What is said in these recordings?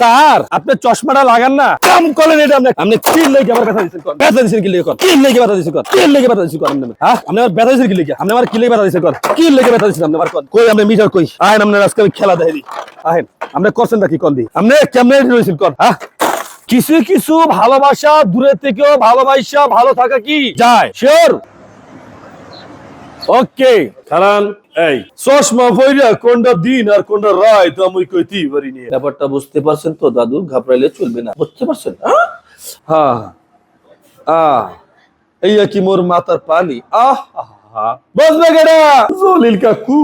Sir, আপনি চশমাটা লাগান না। কাম করেন এটা আপনি। আপনি কি লেগে আমার ব্যথা দিচ্ছেন, কর। ব্যথা দিচ্ছেন কি লেগে, কর? কি লেগে ব্যথা দিচ্ছেন, কর। কি লেগে ব্যথা দিচ্ছেন, কর আপনি হ্যাঁ? আপনি আমার ব্যথা দিচ্ছেন কি লেগে? আপনি আমার কি লেগে ব্যথা দিচ্ছেন, কর? কি লেগে ব্যথা দিচ্ছেন আপনি আমার, কর। কই, আপনি মিটার কই? আহেন আপনার আজকে আমি খেলা দিই। আহেন, আপনি করছেন নাকি কল দি? আপনি কেমনে রয়েছেন, কর? হ্যাঁ? কিছু কিছু ভালোবাসা দূরে থেকেও ভালোবাসা ভালো থাকা কি? যায়। শিওর ওকে কারণ এই, চশমা পইরা কোনটা দিন আর কোনটা রায়, তো আমি কইতেই পারি নি। ব্যাপারটা বুঝতে পারছেন তো, দাদু? ঘাবড়াইলে চলবে না। বুঝতে পারছেন? হ্যাঁ আহ এই কি মোর মাথার পানি? আহ, আহা। বুঝবে কেডা জলিল কাকু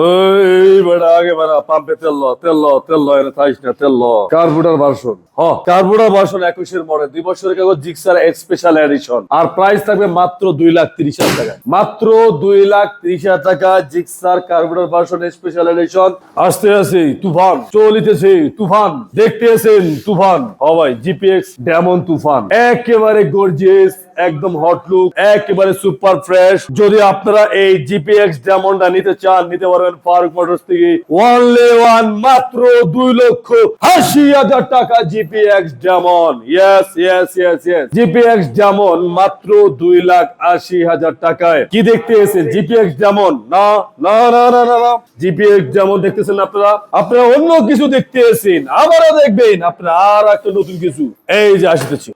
ওই বড়া আগে বড়া পাম্পে তেল ল তেল ল তেল ল এনে থাইস না তেল ল কার্বুটার ভার্সন হ কার্বুটার ভার্সন একুশের মডেল দুই বছরের কাগজ জিক্সার স্পেশাল এডিশন আর প্রাইস থাকবে মাত্র দুই লাখ তিরিশ হাজার টাকা। মাত্র দুই লাখ তিরিশ হাজার টাকা Gixxer carburettor version special edition. আসতে আছে তুফান। চলিতেছে তুফান। দেখতে আছেন তুফান। হ ভাই জিপিএক্স ডেমন তুফান। একেবারে গর্জিয়াস একদম হট লুক একেবারে সুপার ফ্রেশ যদি আপনারা এই জিপিএক্স ডেমনটা নিতে চান, নিতে পারবেন ফারুক মোটরস থেকে। ওয়ানলি ওয়ান মাত্র দুই লক্ষ আশি হাজার টাকা GPX Demon yes yes yes yes GPX Demon মাত্র দুই লাখ আশি হাজার টাকায়। কি দেখতে এসেছেন? জিপিএক্স ডেমন না না না না না জিপিএক্স যেমন দেখতেছেন আপনারা? আপনারা অন্য কিছু দেখতে এসেছেন। আবারও দেখবেন আপনারা আর একটা নতুন কিছু। এই যে আসিতেছে।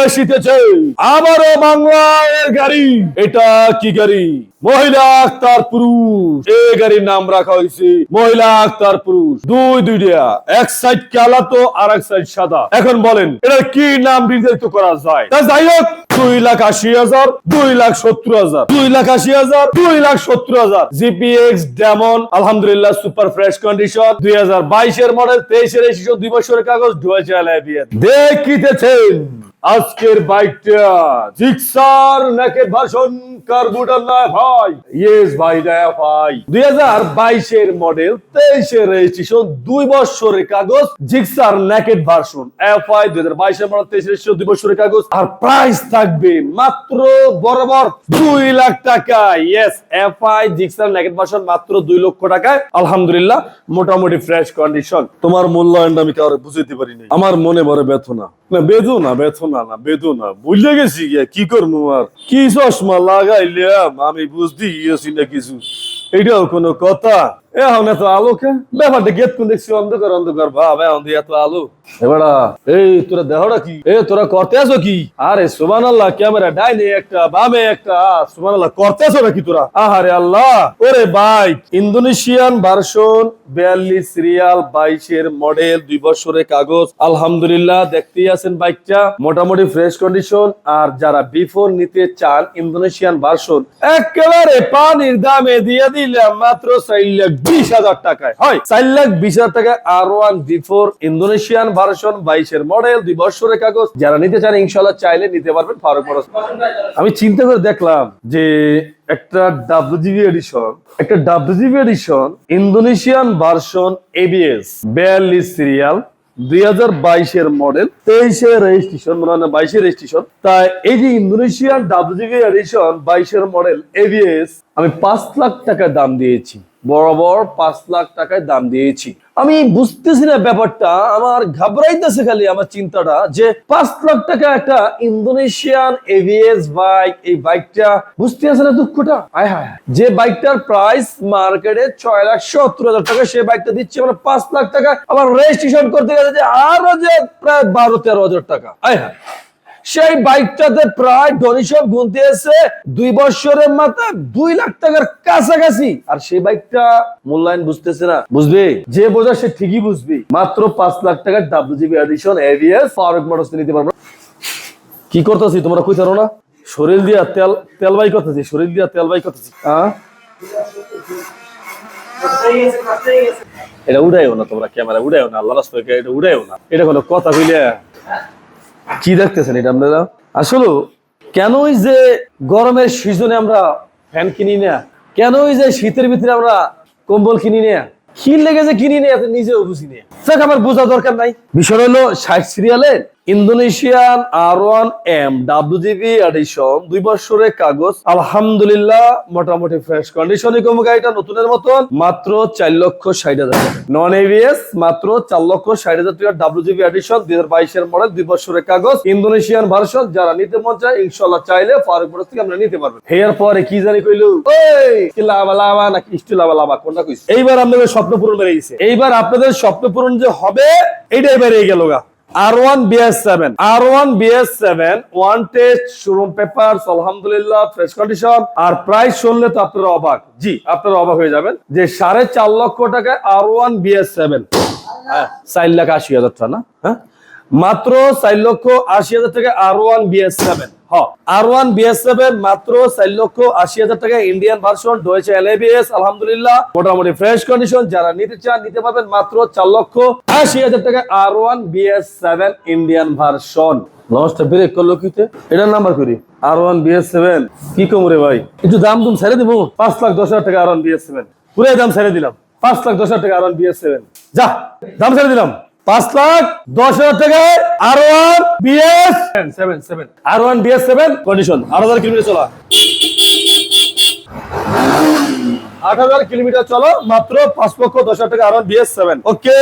আসিতেছে। আবারও বাংলার গাড়ি। এটা কি গাড়ি? মহিলা আক্তার পুরুষ। এই গাড়ির নাম রাখা হয়েছে মহিলা আক্তার পুরুষ। দুই দুইটা, এক সাইড কালা তো আর এক সাইড সাদা। এখন বলেন এটা কি নাম নির্ধারিত করা যায়? তা যাই হোক, দুই লাখ আশি হাজার, দুই লাখ সত্তর হাজার, দুই লাখ আশি হাজার, দুই লাখ সত্তর হাজার। জিপিএক্স ডেমন আলহামদুলিল্লাহ, সুপার ফ্রেশ কন্ডিশন, দুই হাজার বাইশের মডেল, তেইশের এসেছিল দুই বছরের কাগজ ডুয়েল দেখিতেছেন। আজকের বাইকটা জিক্সার নাকি ভাষণ কার্বুটার না ভাই? ইয়েস ভাই নয়া ভাই। দুই হাজার বাইশের মডেল তেইশের রেজিস্ট্রেশন দুই বছরের কাগজ, Gixxer naked version F I দুই হাজার বাইশের মডেল তেইশের রেজিস্ট্রেশন দুই বছরের কাগজ। আর প্রাইস থাকবে মাত্র বরাবর দুই লাখ টাকা yes F I Gixxer naked version মাত্র দুই লক্ষ টাকায়। আলহামদুলিল্লাহ, মোটামুটি ফ্রেশ কন্ডিশন তোমার মূল্যায়নটা আমি কারও বুঝতে পারিনি আমার মনে বড় বেথনা না বেদনা বেথনা। না বেদনা বুঝলে গেছি গিয়া, কি করব আর? কি চশমা লাগাইলাম? আমি বুঝতে গিয়েছি না কিছু। এটাও কোনো কথা। এখন এত আলো ব্যাপারটা কোন দেখছি, অন্ধকার অন্ধকার। ভাব এখন এত আলো। এবারা এই তোরা দেহটা কি? এ তোরা করতে কি? আরে আল্লাহ ক্যামেরা ডাইনে একটা, বামে একটা আল্লাহ করতে নাকি তোরা? আহারে আল্লাহ। ওরে ইন্দোনেশিয়ান ভার্সন বিয়াল্লিশ রিয়াল বাইশের মডেল দুই বছরের কাগজ। আলহামদুলিল্লাহ, দেখতেই আছেন বাইকটা। মোটামুটি ফ্রেশ কন্ডিশন আর যারা বিফোর নিতে চান ইন্দোনেশিয়ান ভার্সন একেবারে পানির দামে দিয়ে দিলাম মাত্র চার বিশ হাজার টাকায়। হয়। চার লাখ বিশ হাজার টাকায় R one V four Indonesian version বাইশের মডেল, দুই বছরের কাগজ। যারা নিতে চান ইনশাল্লাহ চাইলে নিতে পারবেন ফারুক আমি চিন্তা করে দেখলাম যে একটা ডাব্লিউজিবি এডিশন একটা WGP edition Indonesian version ABS বিয়াল্লিশ সিরিয়াল, দুই হাজার বাইশের মডেল, তেইশে রেজিস্ট্রেশন, মনে হয় বাইশের রেজিস্ট্রেশন। তাই এই যে ইন্দোনেশিয়ান ডাব্লিউজিবি এডিশন বাইশের মডেল এবিএস আমি পাঁচ লাখ টাকা দাম দিয়েছি। বরাবর পাঁচ লাখ টাকায় দাম দিয়েছি। আমি বুঝতেছি না ব্যাপারটা, আমার ঘাবড়াইতেছে খালি আমার চিন্তাটা যে পাঁচ লাখ টাকা একটা ইন্দোনেশিয়ান এভিএস বাইক, এই বাইকটা, বুঝতে আছে না দুঃখটা? আয় হায়। যে বাইকটার প্রাইস মার্কেটে ছয় লাখ সত্তর হাজার টাকা সেই বাইকটা দিচ্ছে আমরা পাঁচ লাখ টাকা। আবার রেজিস্ট্রেশন করতে গেলে যে আরও যে প্রায় বারো তেরো হাজার টাকা। আয় হায়। সেই বাইকটাতে প্রায় ডোনেশন গুনতে এসে দুই বছরের মাথায় দুই লাখ টাকার কাছাকাছি। আর সেই বাইকটা মূল্যায়ন বুঝতেছে না। বুঝবে? যে বোঝা সে ঠিকই বুঝবে। মাত্র পাঁচ লাখ টাকার WGP edition ABS Faruk Motors নিতে পারব। কি করতেছি? তোমরা কই না? শরীর দিয়া তেল তেল বাই করতেছি, শরীর দিয়া তেল বাই করতেছি। হ্যাঁ এটা উড়াইও না তোমরা ক্যামেরা, উড়াইও না আল্লাহ রাস্তায় এটা উড়াইও না। এটা কোনো কথা কইলে? কি দেখতেছেন এটা আপনারা? আসলে কেনই যে গরমের সিজনে আমরা ফ্যান কিনি না? কেনই যে শীতের ভিতরে আমরা কম্বল কিনি না? কি লেগে যে কিনি না নিজে নিজেও বুঝি না। আমার বোঝা দরকার নাই। বিষয় হলো সাইড সিরিয়ালের Indonesian R one M WGP edition দুই বছরের কাগজ, আলহামদুলিল্লাহ, মোটামুটি ফ্রেশ কন্ডিশনে গাড়িটা, নতুনের মতন, মাত্র চার লক্ষ ষাট হাজার নন এভিএস মাত্র চার লক্ষ ষাট হাজার টাকা ডাব্লিউজিবি এডিশন দুই হাজার মডেল দুই বছরের কাগজ, ইন্দোনেশিয়ান ভার্সন যারা নিতে মন চায় ইনশাল্লাহ চাইলে থেকে আমরা নিতে পারবেন। হেয়ার পরে কি জানি কইলু? ওই লাভা লাভা নাকি ইস্টু লাভা লাভা, কোনটা কইছে এইবার আপনাদের স্বপ্ন পূরণ বেরিয়েছে এইবার আপনাদের স্বপ্ন পূরণ যে হবে, এইটাই বেরিয়ে গেল গা। R one BS seven R one BS seven one test showroom paper আলহামদুলিল্লাহ ফ্রেশ কন্ডিশন আর প্রাইস শুনলে তো আপনারা অবাক। জি, আপনারা অবাক হয়ে যাবেন যে সাড়ে চার লক্ষ টাকায় আর ওয়ান বিএস সেভেন চার লাখ আশি হাজার টাকা না? হ্যাঁ? মাত্র চার লক্ষ আশি হাজার টাকা R one BS seven R one BS seven মাত্র চার লক্ষ আশি হাজার টাকা ইন্ডিয়ান ভার্সন ডয়েছে এলএবিএস আলহামদুলিল্লাহ। মোটামুটি ফ্রেশ কন্ডিশন যারা নিতে চান, নিতে পারবেন মাত্র চার লক্ষ আশি হাজার টাকা R one BS seven Indian version number করি। আর ওয়ান সেভেন কি ভাই? একটু দাম ছেড়ে দিব পাঁচ লাখ দশ হাজার টাকা সেভেন পুরাই দাম দিলাম। পাঁচ লাখ দশ হাজার টাকা আর ওয়ান বিএস সেভেন যা, দাম ছেড়ে দিলাম। পাঁচ লাখ দশ হাজার টাকায় R one BS seven seven R one BS seven condition আট হাজার কিলোমিটার চলা। আট হাজার কিলোমিটার চলো মাত্র পাঁচ লক্ষ দশ হাজার টাকা R one BS seven okay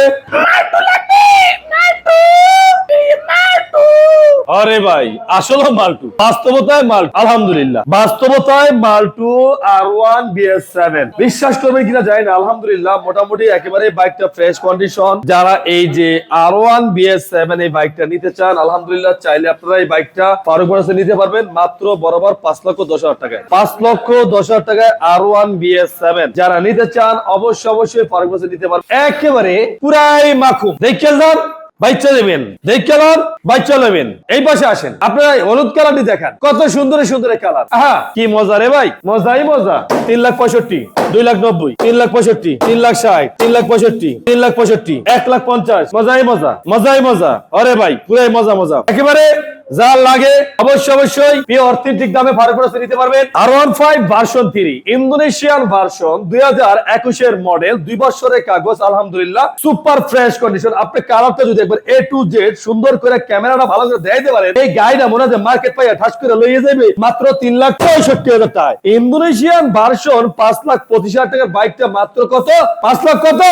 আরে ভাই, আসলে মালটু। বাস্তবতায় মাল আলহামদুলিল্লাহ। বাস্তবতায় মালটু আর ওয়ান বিএস সেভেন বিশ্বাস করবে কিনা জানি না, আলহামদুলিল্লাহ, মোটামুটি একেবারে বাইকটা ফ্রেশ কন্ডিশন যারা এই যে আর ওয়ান বিএস সেভেন এই বাইকটা নিতে চান, আলহামদুলিল্লাহ, চাইলে আপনারা এই বাইকটা ফারুক বরাসে নিতে পারবেন, মাত্র বরাবর পাঁচ লক্ষ দশ হাজার টাকায়। পাঁচ লক্ষ দশ হাজার টাকায় আর ওয়ান বিএস সেভেন যারা নিতে চান, অবশ্যই অবশ্যই ফারুক বরাসে নিতে পারবেন। একেবারে পুরাই মাখুম। দেখে যান বাচ্চা নেবেন দেখে নেন বাচ্চা নেবেন। এই পাশে আসেন, আপনারা হলুদ কালারটি দেখেন। কত সুন্দর সুন্দর কালার। হ্যাঁ কি মজা রে ভাই, মজাই মজা। তিন লাখ পঁয়ষট্টি, দুই লাখ নব্বই, তিন লাখ পঁয়ষট্টি, তিন লাখ ষাট, তিন লাখ পঁয়ষট্টি, তিন লাখ পঁয়ষট্টি, এক লাখ পঞ্চাশ। মজাই মজা মজাই মজা। অরে ভাই, পুরাই মজা মজা। একেবারে যা লাগে অবশ্যই অবশ্যই প্রিয় অর্থনৈতিক দামে ফারুক বরাসে নিতে পারবেন R one five version three Indonesian version দুই হাজার একুশের মডেল দুই বছরের কাগজ, আলহামদুলিল্লাহ সুপার ফ্রেশ কন্ডিশন আপনি কালারটা যদি একবার এ টু জেড সুন্দর করে ক্যামেরাটা ভালো করে দেখাইতে পারেন, এই গাড়িটা মনে হয় মার্কেট পাইয়া ঠাস করে লইয়ে যাবে মাত্র তিন লাখ পঁয়ষট্টি হাজার টাকা ইন্দোনেশিয়ান ভার্সন পাঁচ লাখ পঁচিশ হাজার টাকার বাইকটা মাত্র কত? পাঁচ লাখ কত?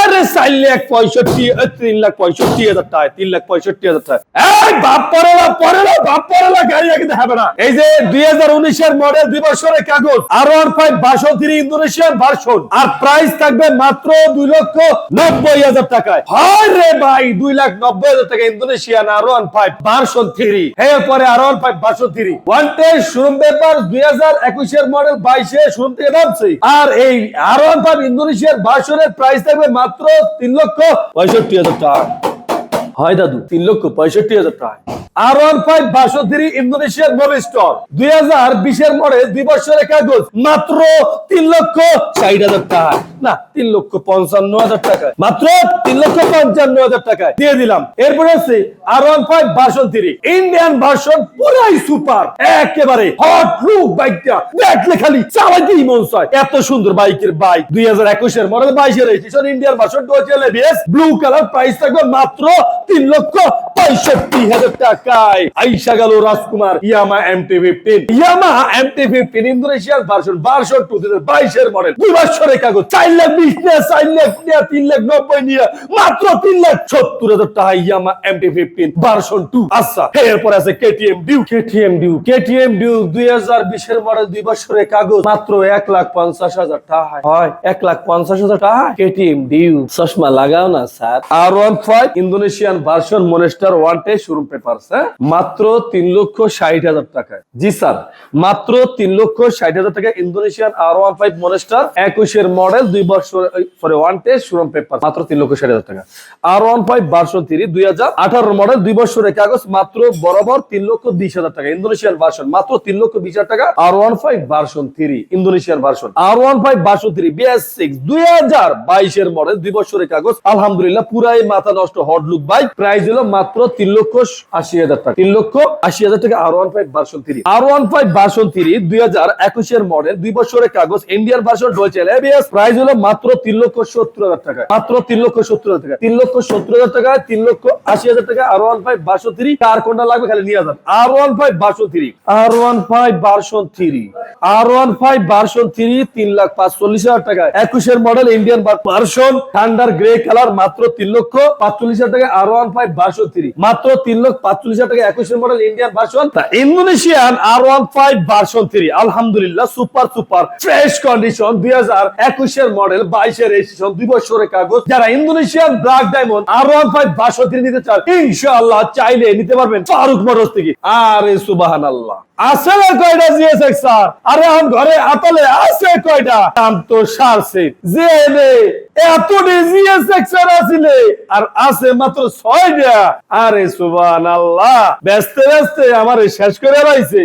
আরে চার লাখ পঁয়ষট্টি তিন লাখ পঁয়ষট্টি হাজার টাকা তিন লাখ পঁয়ষট্টি হাজার টাকা এই বাপ পরে না পরে না বাপ পরে না গাড়ি হবে না। এই যে দুই হাজার মডেল দুই বছরের কাগজ আর ওয়ান ফাইভ বাষট্টি ইন্দোনেশিয়ান ভার্সন আর প্রাইস থাকবে মাত্র দুই লক্ষ নব্বই হাজার টাকায়। হয় রে ভাই, দুই লাখ নব্বই হাজার টাকা Indonesian R one five version three R one five one showroom paper দুই হাজার একুশের মডেল বাইশে থেকে নামছে। আর এই আর ওয়ান ফাইভ ইন্দোনেশিয়ার ভার্সনের প্রাইস থাকবে মাত্র তিন লক্ষ পঁয়ষট্টি হাজার টাকা। হয় দাদু, তিন লক্ষ পঁয়ষট্টি হাজার টাকা। আর ওয়ান ফাইভ বাষট্টি ইন্দোনেশিয়ার মোবাইল স্টোর। দুই হাজার বিশের দুই তিন লক্ষ টাকা। টাকা। একেবারে হট বাইকটা। খালি চালাতেই মন চায়। এত সুন্দর বাইকের বাইক। দুই হাজার একুশের মডেল বাইশের ইন্ডিয়ান টোয়েল ব্লু কালার প্রাইস থাকবে মাত্র তিন লক্ষ পঁয়ষট্টি হাজার টাকায় আইসা গেল Rajkumar Yamaha MT fifteen. Yamaha MT fifteen ইন্দোনেশিয়ার ভার্সন ভার্সন টু হাজার বাইশের মডেল দুই বছরের কাগজ চার লাখ বিশ নিয়ে চার লাখ নিয়ে তিন লাখ নব্বই নিয়ে মাত্র তিন লাখ সত্তর হাজার টাকা Yamaha MT fifteen version two আচ্ছা এরপর আছে KTM Duke KTM Duke KTM Duke দুই হাজার বিশের মডেল দুই বছরের কাগজ মাত্র এক লাখ পঞ্চাশ হাজার টাকা। হয় এক লাখ পঞ্চাশ হাজার টাকা? কেটিএম ডিউ চশমা লাগাও না sir. R one five Indonesian version Monster one টে শোরুম পেপারস হ্যাঁ? মাত্র তিন লক্ষ ষাট হাজার টাকায়। জি স্যার, মাত্র তিন লক্ষ ষাট হাজার টাকা Indonesian R one five Monster একুশের মডেল দুই বছর ওয়ান টে শোরুম পেপার মাত্র তিন লক্ষ ষাট হাজার টাকা। আর ওয়ান ফাইভ থ্রি দুই হাজার আঠারো মডেল দুই মাত্র বরাবর তিন লক্ষ বিশ হাজার টাকা। ইন্দোনেশিয়ান মাত্র তিন লক্ষ বিশ হাজার টাকা। R one five three Indonesian version R one five BS six দুই হাজার বাইশের মডেল দুই বছরের কাগজ। আলহামদুলিল্লাহ, পুরাই মাথা নষ্ট হট লুক বাইক প্রাইস হলো মাত্র তিন লক্ষ আশি হাজার টাকা তিন লক্ষ আশি হাজার টাকা R one five version three R one five version three দুই হাজার একুশের মডেল দুই বছরের কাগজ Indian version dual ABS price হলো মাত্র তিন লক্ষ সত্তর হাজার টাকা। মাত্র তিন লক্ষ সত্তর হাজার টাকা। তিন লক্ষ সত্তর হাজার টাকা, তিন লক্ষ আশি হাজার টাকা R one five version three কার কোনটা লাগবে খালি নিয়ে যান R one five version three R one five version three R one five version three তিন লাখ পাঁচচল্লিশ হাজার টাকা। একুশের model Indian version thunder grey colour মাত্র তিন লক্ষ পাঁচচল্লিশ হাজার টাকা R one five version three মাত্র তিন লক্ষ পাঁচচল্লিশ আলহামদুলিল্লাহ সুপার সুপার ফ্রেশ কন্ডিশন দুই হাজার মডেল বাইশের কাগজ। ইন্দোনেশিয়ান আর ওয়ান চাইলে নিতে পারবেন ফারুক মোটরস থেকে। আরে সুবাহান আল্লাহ আসলে কয়টা জিএসএক্স স্যার? আরে এখন ঘরে আতলে আছে কয়টা? দাম তো সারছে। যে নে এতটি জিএসএক্স আর আসিলে, আর আছে মাত্র ছয়টা। আরে সুবাহান আল্লাহ ব্যস্ত ব্যস্ত আমার শেষ করে রাইছে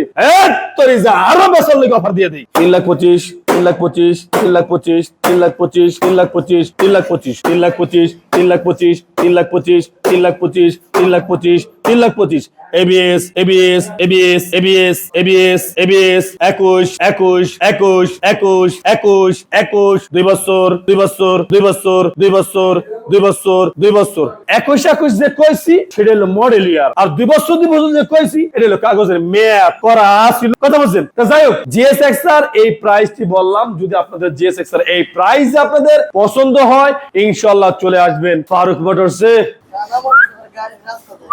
তোর যা আরও বেসার লোক অফার দিয়ে দিই তিন লাখ পঁচিশ, তিন লাখ পঁচিশ, তিন লাখ পঁচিশ, তিন লাখ পঁচিশ, তিন লাখ পঁচিশ, তিন লাখ পঁচিশ, তিন লাখ পঁচিশ। তিন লাখ পঁচিশ, তিন লাখ পঁচিশ, তিন লাখ পঁচিশ, তিন লাখ পঁচিশ, তিন লাখ পঁচিশ। ABS ABS ABS ABS ABS ABS একুশ একুশ একুশ একুশ একুশ একুশ, দুই বছর দুই বছর দুই বছর দুই বছর দুই বছর দুই বছর। একুশ একুশ যে কইছি, সেটা হলো মডেল ইয়ার আর দুই বছর দুই বছর যে কইছি, এটা হলো কাগজের মেয়াদ, করা ছিল কথা বলছেন? তা যাই হোক জিএসএক্স আর এই প্রাইসটি বললাম, যদি আপনাদের জিএসএক্স আর এই প্রাইস আপনাদের পছন্দ হয়, ইনশাল্লাহ চলে আসবেন ফারুক মোটরসে গাড়ির রাস্তাতে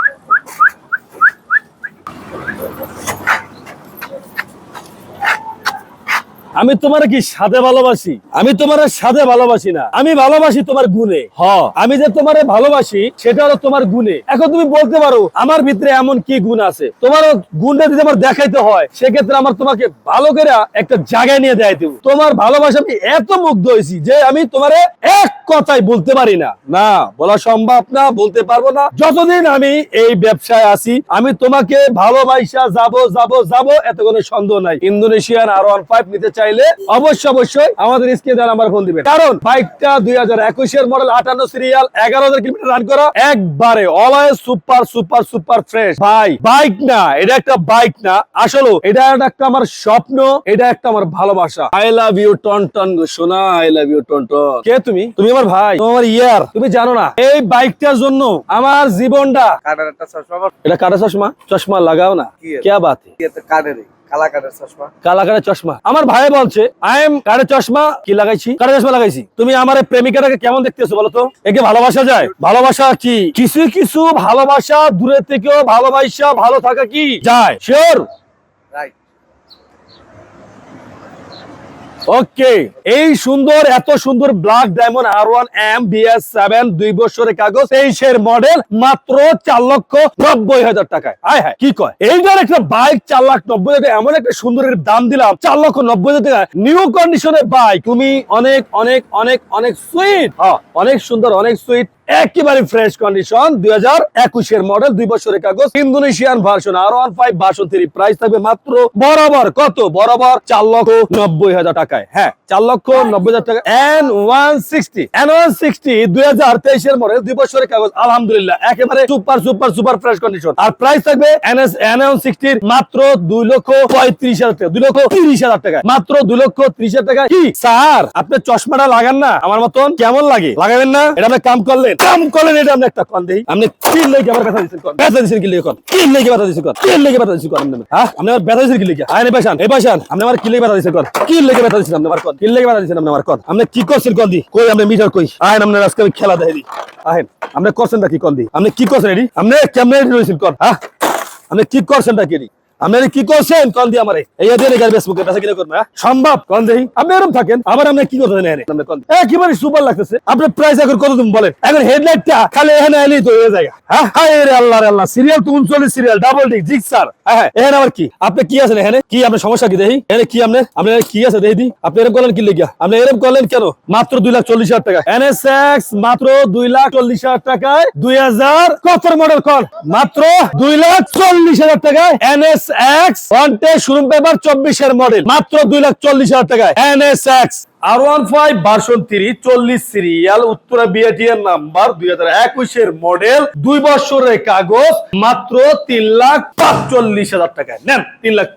আমি তোমার কি সাদে ভালোবাসি? আমি তোমার সাদে ভালোবাসি না। আমি ভালোবাসি তোমার গুণে। হ। আমি যে তোমারে ভালোবাসি সেটা হলো তোমার গুণে। এখন তুমি বলতে পারো আমার ভিতরে এমন কি গুণ আছে? তোমার গুণটা যদি আমার দেখাইতে হয় সেক্ষেত্রে আমার তোমাকে ভালো করে একটা জায়গায় নিয়ে দেয় দেবো। তোমার ভালোবাসা আমি এত মুগ্ধ হয়েছি যে আমি তোমারে এক কথাই বলতে পারি না। না বলা সম্ভব না বলতে পারব না। যতদিন আমি এই ব্যবসায় আছি আমি তোমাকে ভালোবাসা যাব যাব যাব এত কোনো সন্দেহ নাই। ইন্দোনেশিয়ান আর ওয়ান ফাইভ নিতে চাইলে অবশ্যই অবশ্যই আমাদের স্ক্রিনে দেওয়া নাম্বার ফোন দিবেন। কারণ বাইকটা দুই হাজার একুশের মডেল আটান্ন সিরিয়াল এগারো হাজার কিলোমিটার রান করা একবারে always super super super fresh ভাই বাইক না এটা একটা বাইক না। আসলে এটা একটা আমার স্বপ্ন এটা একটা আমার ভালোবাসা। I love you ton ton গো সোনা I love you ton ton কে তুমি? তুমি আমার ভাই। তুমি আমার ইয়ার। তুমি জানো না এই বাইকটার জন্য আমার জীবনটা কানের একটা চশমা এটা কাটা চশমা? চশমা লাগাও না। কি বাত है? চশমা। চশমা। আমার ভাই বলছে আই এম কাটা চশমা কি লাগাইছি? চশমা লাগাইছি। তুমি আমার প্রেমিকাটাকে কেমন দেখতেছো বলো তো? একে ভালোবাসা যায়। ভালোবাসা কি? কিছু কিছু ভালোবাসা দূরে থেকেও ভালোবাসা ভালো থাকা কি? যায়। শিওর রাইট ওকে, এই সুন্দর, এত সুন্দর black diamond R one M BS seven দুই বছরের কাগজ, তেইশের মডেল মাত্র চার লক্ষ নব্বই হাজার টাকায়। হায় হ্যাঁ কি কয়? এইটার একটা বাইক চার লাখ নব্বই হাজার, এমন একটা সুন্দরের দাম দিলাম, চার লক্ষ নব্বই হাজার টাকা নিউ কন্ডিশনের বাইক তুমি অনেক অনেক অনেক অনেক সুইট অনেক সুন্দর, অনেক সুইট একেবারে ফ্রেশ কন্ডিশন দুই হাজার একুশের মডেল দুই বছরের কাগজ, Indonesian version R one five version price থাকবে মাত্র বরাবর কত? বরাবর চার লক্ষ নব্বই হাজার টাকায়। হ্যাঁ চার লক্ষ নব্বই হাজার টাকা। N one sixty N one sixty দুই হাজার তেইশের মডেল দুই বছরের কাগজ, আলহামদুলিল্লাহ, একেবারে super super super fresh condition আর প্রাইস থাকবে এনএস এন ওয়ান সিক্সটির মাত্র দুই লক্ষ পঁয়ত্রিশ হাজার টাকা, দুই লক্ষ তিরিশ হাজার টাকা মাত্র দুই লক্ষ ত্রিশ হাজার টাকা কি? স্যার, আপনি চশমাটা লাগান না? আমার মতন কেমন লাগে? লাগাবেন না? এটা আপনি কাম করলেন কাম করলেন এটা আপনি একটা কন দেই। আপনি কি লেগে আমার ব্যথা দিচ্ছেন কন। ব্যথা দিচ্ছেন কি লেগে কন? কি লেগে ব্যথা দিচ্ছেন কন। কি লেগে ব্যথা দিচ্ছেন কন আপনি? হ্যাঁ? আপনি আমার ব্যথা দিচ্ছেন কি লেগে? আয় পাশান এই পাশান আপনি আমার কি লেগে ব্যথা দিচ্ছেন কন? কি লেগে ব্যথা দিচ্ছেন আপনি আমার কন? কি লেগে ব্যথা দিচ্ছেন আপনি আমার কন? আপনি কি করছেন কন দি? কই আপনি মিটার কই? আয় আজকে আমি খেলা দেখাই দি। আহেন আপনি করছেন কি কন দি? আপনি কি করছেন এডি? আপনি কেমনে কন? হ্যাঁ? আপনি কি করছেন কি আপনি কি করছেন? কন দি আমারে। এই দিয়ে গাড়ি ফেসবুকে হ্যাঁ? সম্ভব, কন দেই আপনি এরকম থাকেন, আবার আপনি কি কন। একেবারে সুপার লাগতেছে? প্রাইস এখন কত তুমি বলেন? এখন হেডলাইটটা খালি এখানে এলেই তো হয়ে যায়। হ্যাঁ? হায় রে আল্লাহ রে আল্লাহ সিরিয়াল তো উনচল্লিশ সিরিয়াল ডাবল জিক স্যার হ্যাঁ এখানে আবার কি? আপনি কি আছেন এখানে? কি সমস্যা কি দেখি এখানে কি আপনি? কি আছে দেখি দি? আপনি এরকম করলেন কি লেগিয়া? আপনি এরকম করলেন কেন? মাত্র দুই লাখ চল্লিশ হাজার টাকা এনএসএক্স মাত্র দুই লাখ চল্লিশ হাজার টাকায় দুই হাজার, কত মডেল কর মাত্র দুই লাখ চল্লিশ হাজার টাকায় এনএস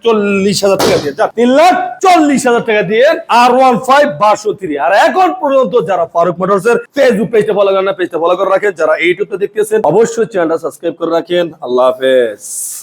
চল্লিশ হাজার টাকা দিয়ে তিন লাখ চল্লিশ হাজার টাকা দিয়ে আর ওয়ান ফাইভ আর এখন পর্যন্ত যারা ফারুক মোটরস এর ফেসবুক ফলো করেন না পেজটা ফলো করে রাখেন। যারা ইউটিউবে দেখতেছেন, অবশ্যই চ্যানেলটা সাবস্ক্রাইব করে রাখেন। আল্লাহ হাফেজ।